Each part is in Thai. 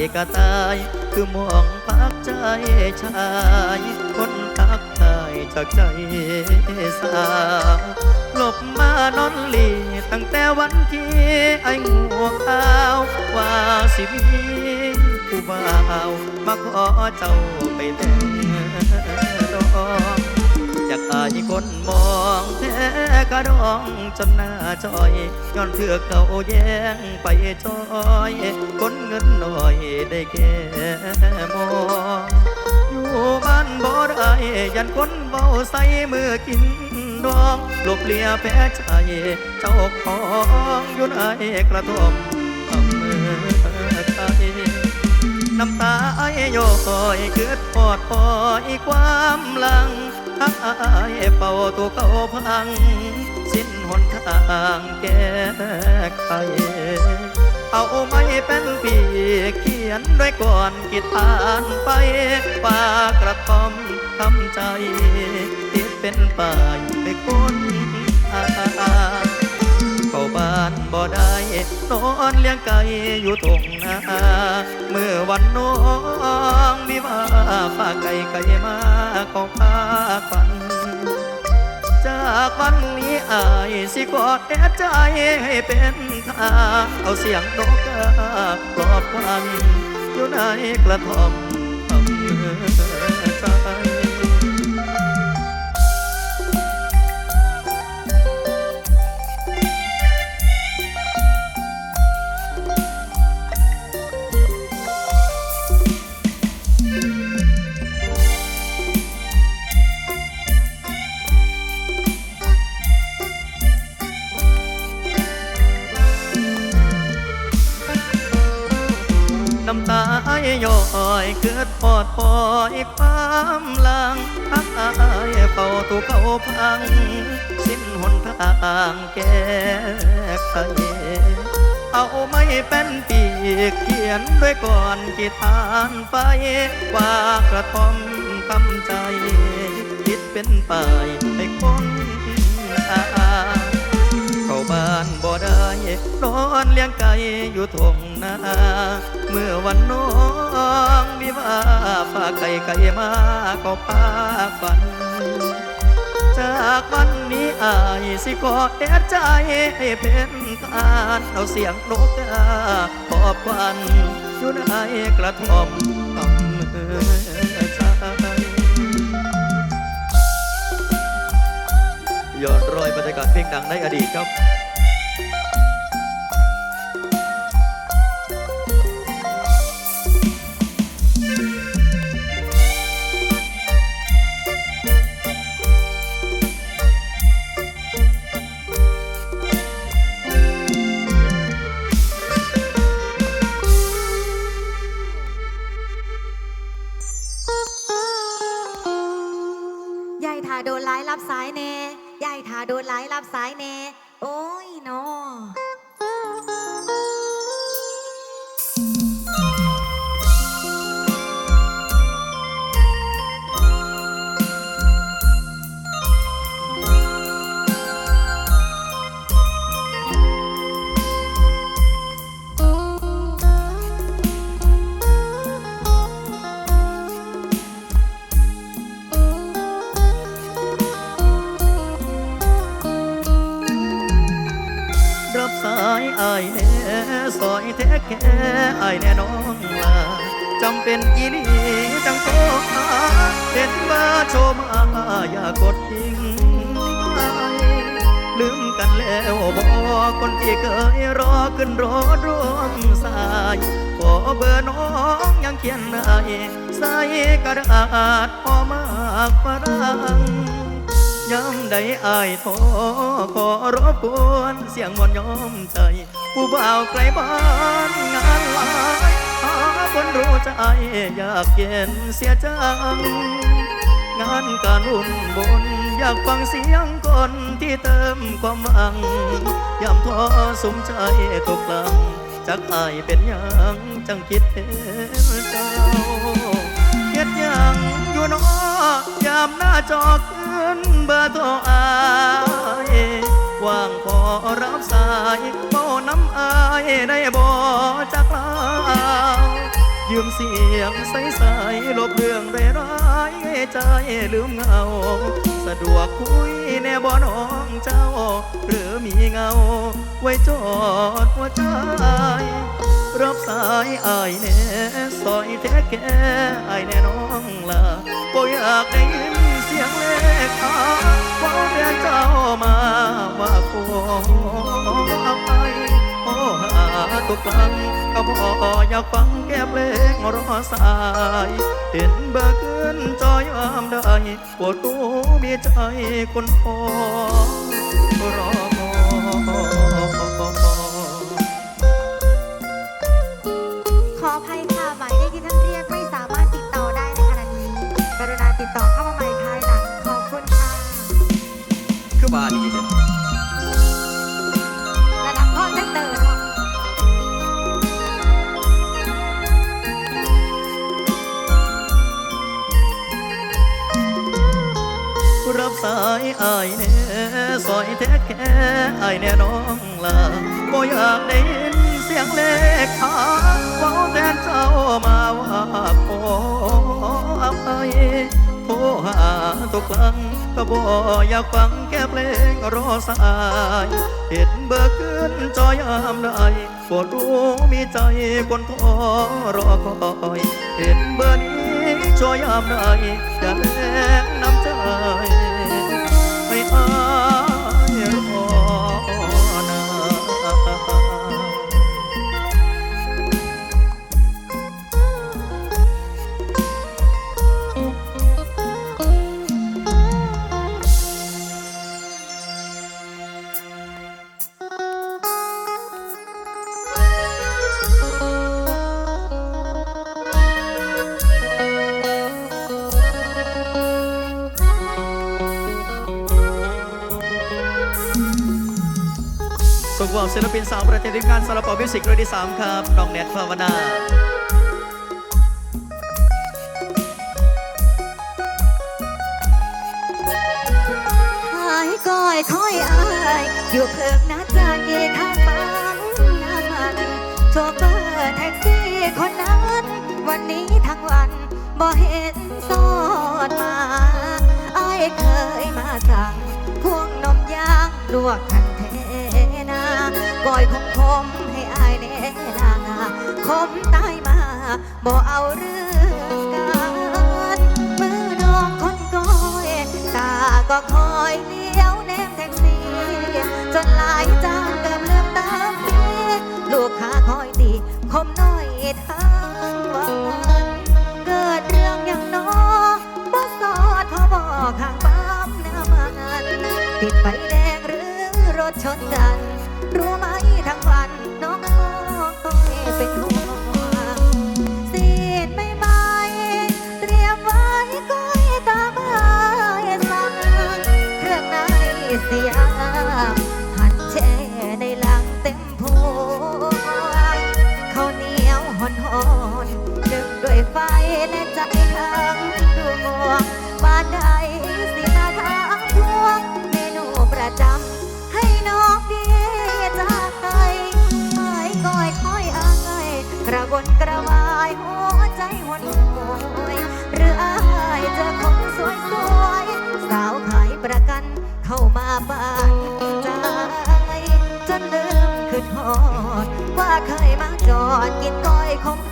ขี้กระตายคือมองพักใจชายคนทักทายจากใจสาวหลบมานอนหลีตั้งแต่วันที่ไอ้หัวขาวว่าสิมีผู้บ่าวมาขอเจ้าไปแต่งดอก อยากอายคนมองแท้กระดองจนหน้าจอยย้อนเถือกเขาแย่งไปจอยคนเงินหน่อยได้แค่มองอยู่บ้านบ่ได้ยันคนเบาใส่มือกินดองหลบเลียแพ้ใจเจ้าของอยู่ในกระท่มอำเภอไทยน้ำตาไอ้ย้อยเกิดปอดปอยความหลัง เป่าตัวเขาพัง สิ้นหนทางแก้ไขเอาไม้เป็นปีเขียนด้วยก่อนกิดผ่านไปฝากกระทอมทำใจที่เป็นป่ายไปคนเข้าบ้านบ่ได้ นอนเลี้ยงไก่อยู่ตรงนาเมื่อวันน้องมีว่าฝากไก่ไก่มาของพาฝัน จากวันนี้อายสิกอดแอดใจให้เป็นทาเอาเสียงนกกาปลอบควันอยู่ในกระท่อม อ้ย้อยเกิดปอดปอยความลังพักอายเป่าตูเขาพัง สิ้นหนทางแก้ไขเอาไม่เป็นปีกเขียนด้วยก่อนกีทานไป ว่ากระทอมทำใจ คิดเป็นป่ายให้คนานบ่ได้นอนเลี้ยงไก่อยู่ทงนาเมื่อวันน้องมีว่าฝากไก่ไก่มาก็พาฝัน จากวันนี้อายสิขอแอดใจให้เป็นทานเอาเสียงนกกาขอบควันอยู่ในกระท่อมอำเภอชายยอดรอยบรรยากาศเพลงดังในอดีตครับ เป็นอีหลีจังโทรหาเห็นว่าโชมาอย่ากดทิ้งไปลืมกันแล้วบอกคนที่เคยรอขึ้นรถร่วมสายขอเบอร์น้องยังเขียนได้ใส่กระดาษพอมากฝรั่งย้ำใดอายโทขอรบกวนเสียงมอนยอมใจ ผู้บ่าวไกลบ้านงานหลาย หาคนรู้ใจอยากเย็นเสียจัง งานการอุ่นบน อยากฟังเสียงคนที่เติมความหวังยามท้อสมใจตกหลังจักอายเป็นยังจังคิดเห็นเจ้าเฮ็ดยังอยู่นอยามหน้าจอขึ้นเบอร์โทรอาย ว่างพอรับสายเมาน้ำอายได้บ่จักลายืมเสียงใสๆลบเรื่องร้ายใจลืมเหงา สะดวกคุยแน่บ่น้องเจ้า หรือมีเงา ไว้จอดหัวใจ รับสายอายแน่ซอยแท้แก่อายแน่น้องลาบ่อยากได้ยิน สียงเลขาว่าเรียนเจ้ามาว่าขออภัยโอ้หาตุกลังก็บ่อยากฟังแก้เพลงรอสาย เห็นเบอร์ขึ้นจอยอามได้ปวดตัวมีใจคนพอรอ อบาดีเด้อระดับพ่อตั้งเติมรับสายอายแน่ซอยแท้แค่อายแน่น้องลาบ่อยากได้ยินเสียงเลขขาเว้าแทนเจ้ามาว่าขออภัยโทรหาทุกครั้ง ก็บ่อยากฟังแค่เพลงรอสาย เห็นเบอร์ขึ้นจอยามได้ปวดรู้มีใจคนทอรอคอย เห็นเบอร์นี้จอยามได้อย่าแล ส่งความศิลปินสาวประเทศทีมงานสารปอมิวสิกรุ่นที่3ครับน้องแนทภาวนาหายก้อยคอยอายอยู่เพิกนัดจากเยข้างปั๊มน้ำมันโชเฟอร์แท็กซี่คนนั้น วันนี้ทั้งวันบ่เห็นสอดมาอายเคยมาสั่งพวงนมยางลวกคัน ก้อยคงคมให้อายแน่นาคมตายมาบ่เอาเรื่องกันมือน้องคนก้อยตาก็คอยเลี้ยวแนมแท็กซี่จนหลายจานเกือบเลือมตาฟีลูกค้าคอยตีคมน้อยทั้งวันเกิดเรื่องอย่างน้อบ่สอดพอบอกข้างปั๊มน้ำมันติดไฟแดงหรือรถชนกัน รู้ไหมทั้งวัน เคยมาจอดกินก้อยคง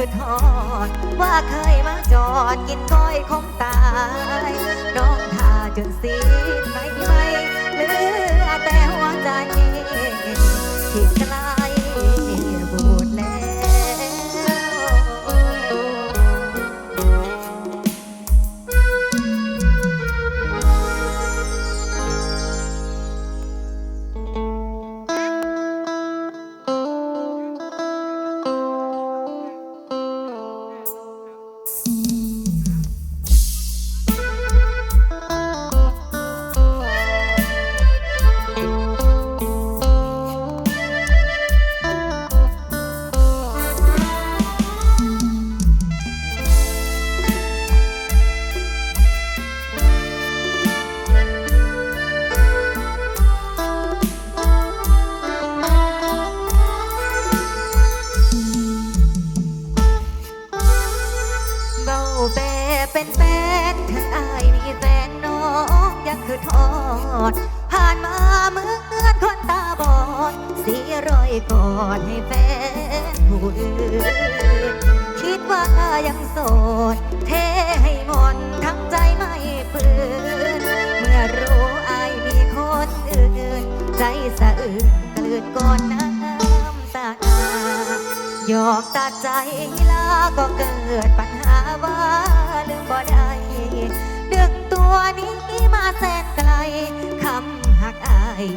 คือทอด ว่าเคยมาจอดกินก้อยคงตาย น้องทาจนสีไม่ไม่เหลือแต่หัวใจที่กลาย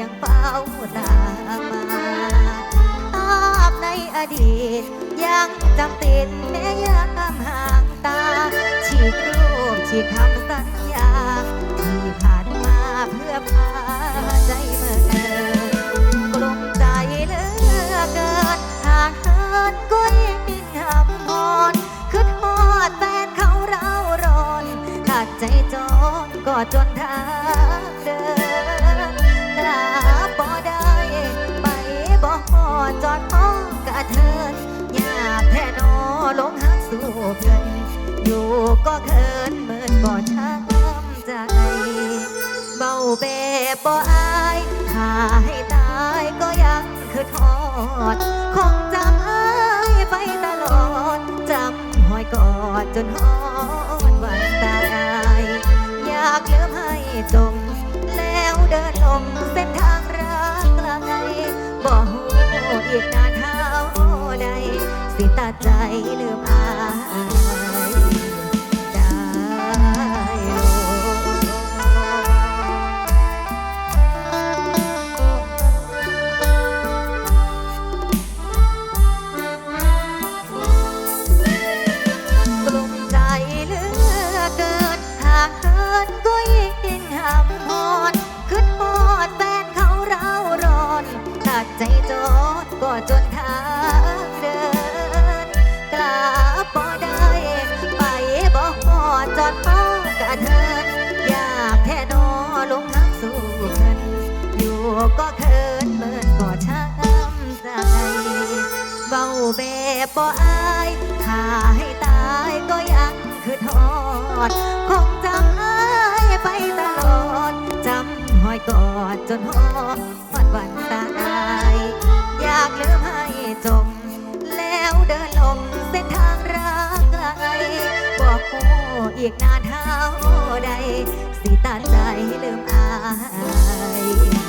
ยังเฝ้าตามมาภาพในอดีต ยังจำติดแม้ยังห่างตา ฉีกรูปฉีกคำสัญญา ที่ผ่านมาเพื่อพาใจเมื่อเกินกลุ้มใจเลือเกินหากเหินก็ยิ่งหำพรคือทอดแฟนเขาเราร้อนขาดใจจนก็จนทา เทินอยากแท่นอลงหักสู่เพื่อนอยู่ก็เขินเหมือนบ่ช้ำใจ เบาแบบบ่อายถ้าให้ตายก็ยังคือทอด คงจำอายไปตลอด จำหอยกอดจนหอนวันตายอยากลืมให้จมแล้วเดินลงเส้นทางรักไกลบ่หูอีกนา ใจลืมอา อดจอดห้อกะเทินอยากแท่นอลงหักสู่เพิ่นอยู่ก็เขินเมินก็ช้ำใจเบาแบบบ่อายถ้าให้ตายก็ยังคือทอด คงจำอายไปตลอดจำหอยกอดจนหอดวันวันตาย อยากลืมให้จม แล้วเดินลงเส้น บอกโอ้อีกนานเท่าใด สิตาใจลืมอาย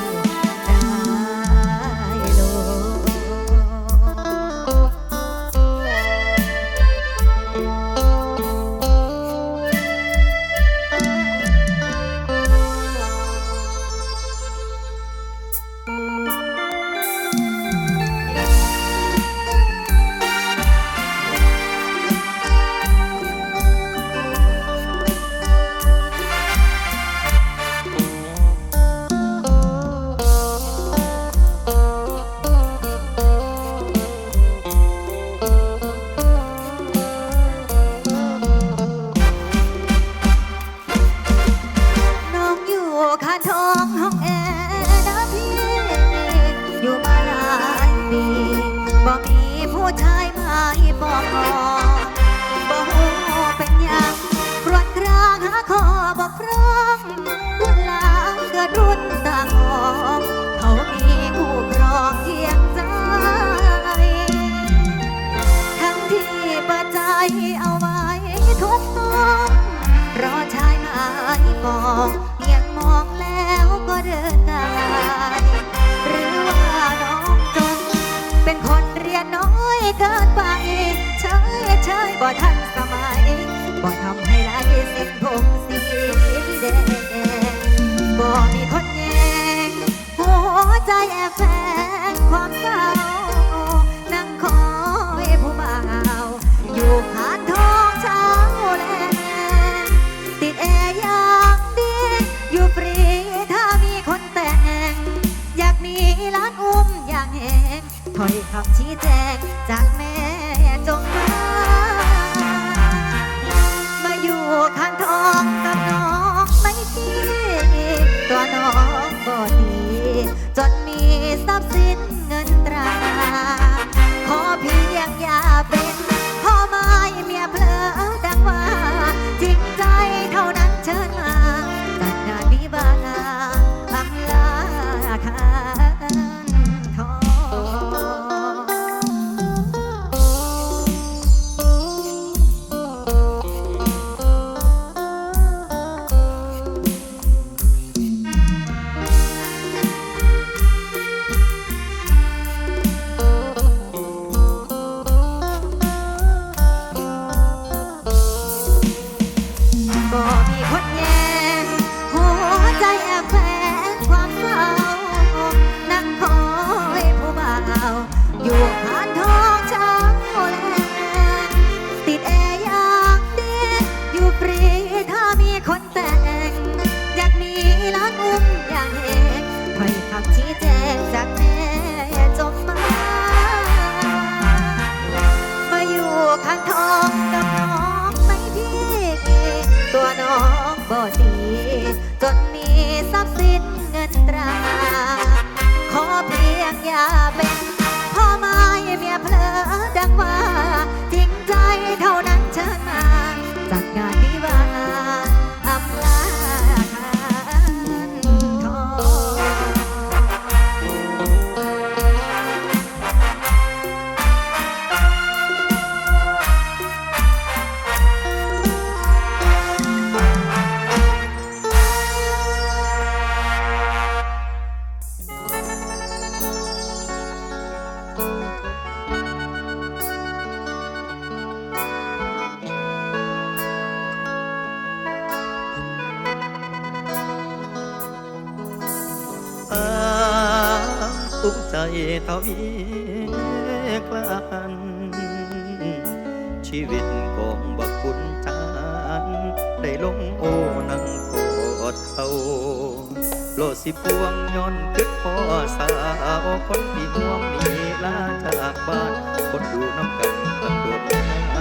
องเพียงมองแล้วก็เดินตายหรือว่าน้องจนเป็นคนเรียนน้อยเกินไปเฉยเฉยบ่ทันสมัยบ่ทำให้ลายเส้นผมสีแดงบ่มีคนแยงหัวใจแอบแฝงความเศร้านั่งคอยผู้บ่าวอยู่ผ่า ชี้แจงจากแม่จงมามาอยู่ข้างท้องกับน้องไม่ดีตัวน้องก็ดี จนมีทรัพย์สินเงินตรา เท่าวีกลันชีวิตของบักคุณจานได้ลงโอนังกอดเขาโลสิพวงย้อนคึดพ่อสาวคนที่ห่วงมีลาจากบ้าน คนดูน้ำกันตั้งโดนน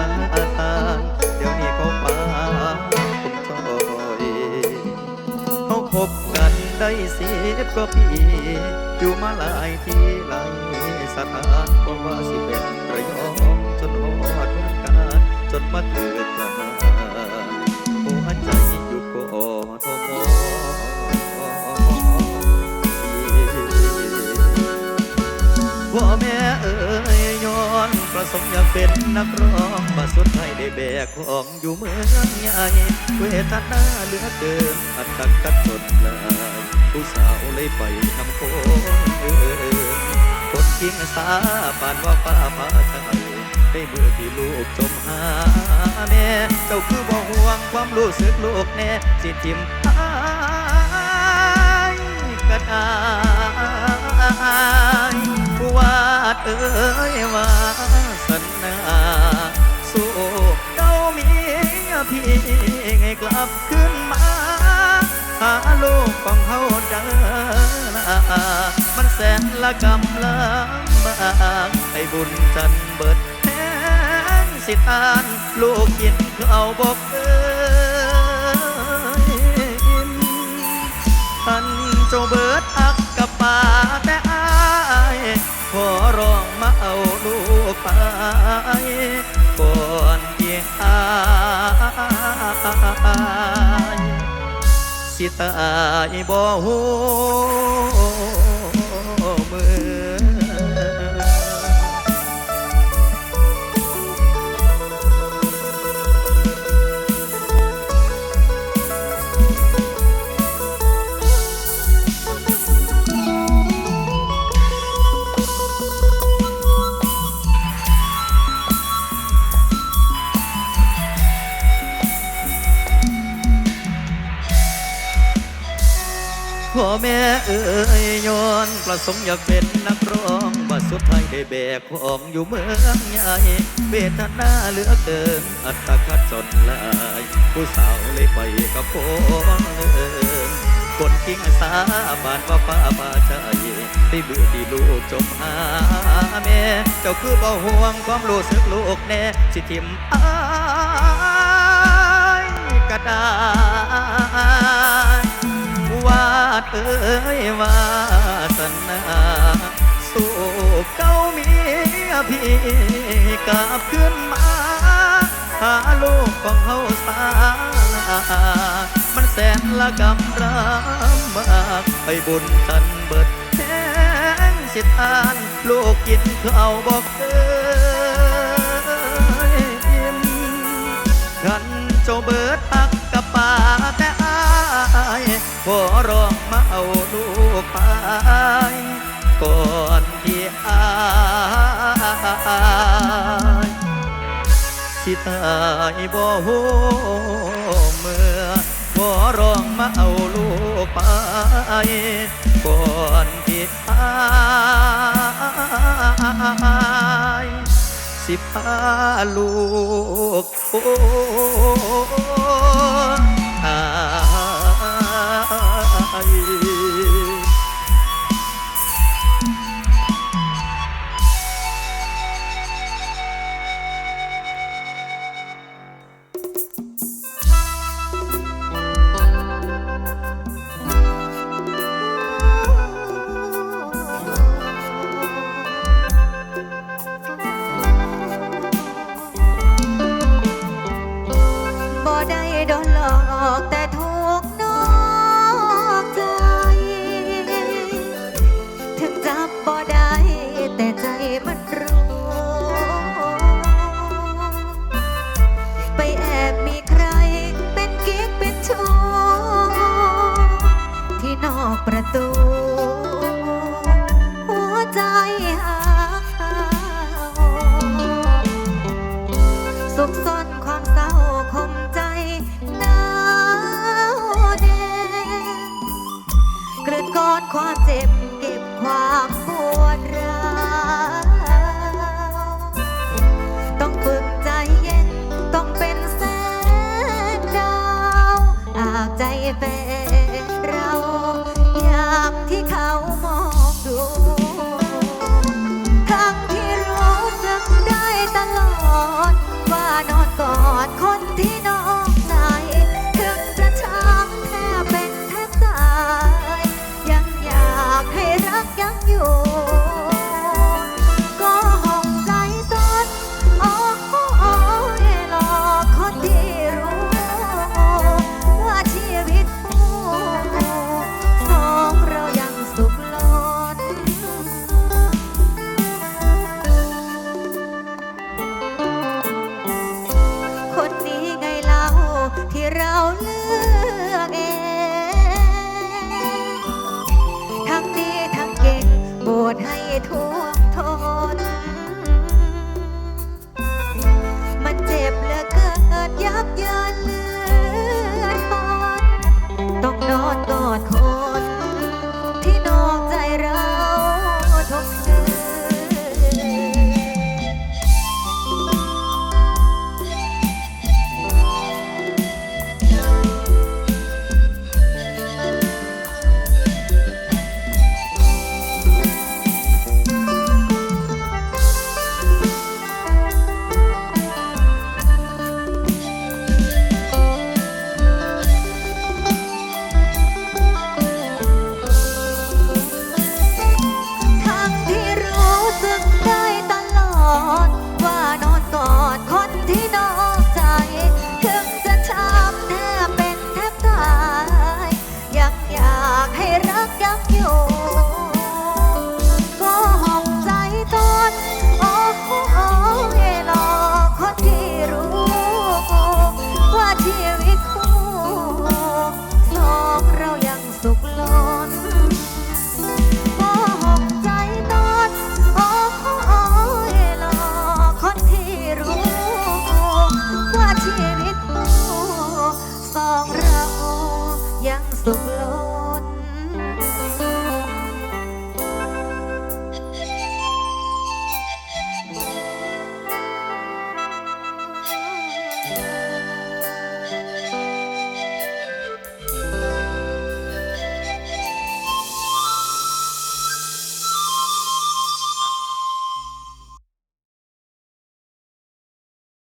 าน ได้สิบกว่าปีอยู่มาหลายที่หลายสถานบ่ว่าสิเป็นระยองจนหอดเมืองกาญจนมาเกิดมาหัวใจอยู่กอทมว่าแม่เอ๋ยย้อนประสงค์อยากเป็นนักร้องมาสุดท้ายได้แบกของอยู่เมืองใหญ่เวทนาเหลือเกินอันตักกัดจนลาย ผู้สาวเลยไปนำโคนเอินคนทิ้งสาปานว่าป้าพาใจได้เมื่อที่ลูกจมหาแม่ เจ้าคือบ่ห่วงความรู้สึกลูกแน่สิทิม ละกำลำบากให้บุญจันเบิดแทนสิทานลูกกินเขาบอกเอ้ยท่านเจ้าเบิดอักกับป่าแต่อายขอร้องมาเอาลูกไปก่อนเพียงอายสิตายบ่หู ประสงค์อยากเป็นนักร้องว่าสุดท้ายได้แบกของอยู่เมืองใหญ่เวทนาเหลือเกิน อัตคัดจนลาย ผู้สาวเลยไปกับผมเอิญคนกิ้งสาบานว่าป้ามาใจที่เบื่อที่ลูกจมหาแม่เจ้าคือบ่ห่วงความรู้สึกลูกแน่ สิทิมอายก็ได้วาดเอ้ยวาส พี่กลับขึ้นมา หาลูกของเฮาสา มันแสนละกำรำบากไปบุญกันเบิดแห้งสิทานลูกกินข้าวบอกเอ้ยอิ่มกันเจ้าเบิดตักกับป่าแต่อายขอร้องมาเอาลูกไปก่อน อายสิตายบ่หูเมื่อขอร้องมาเอาลูกไปก่อนที่อายสิพาลูกโอ้ ด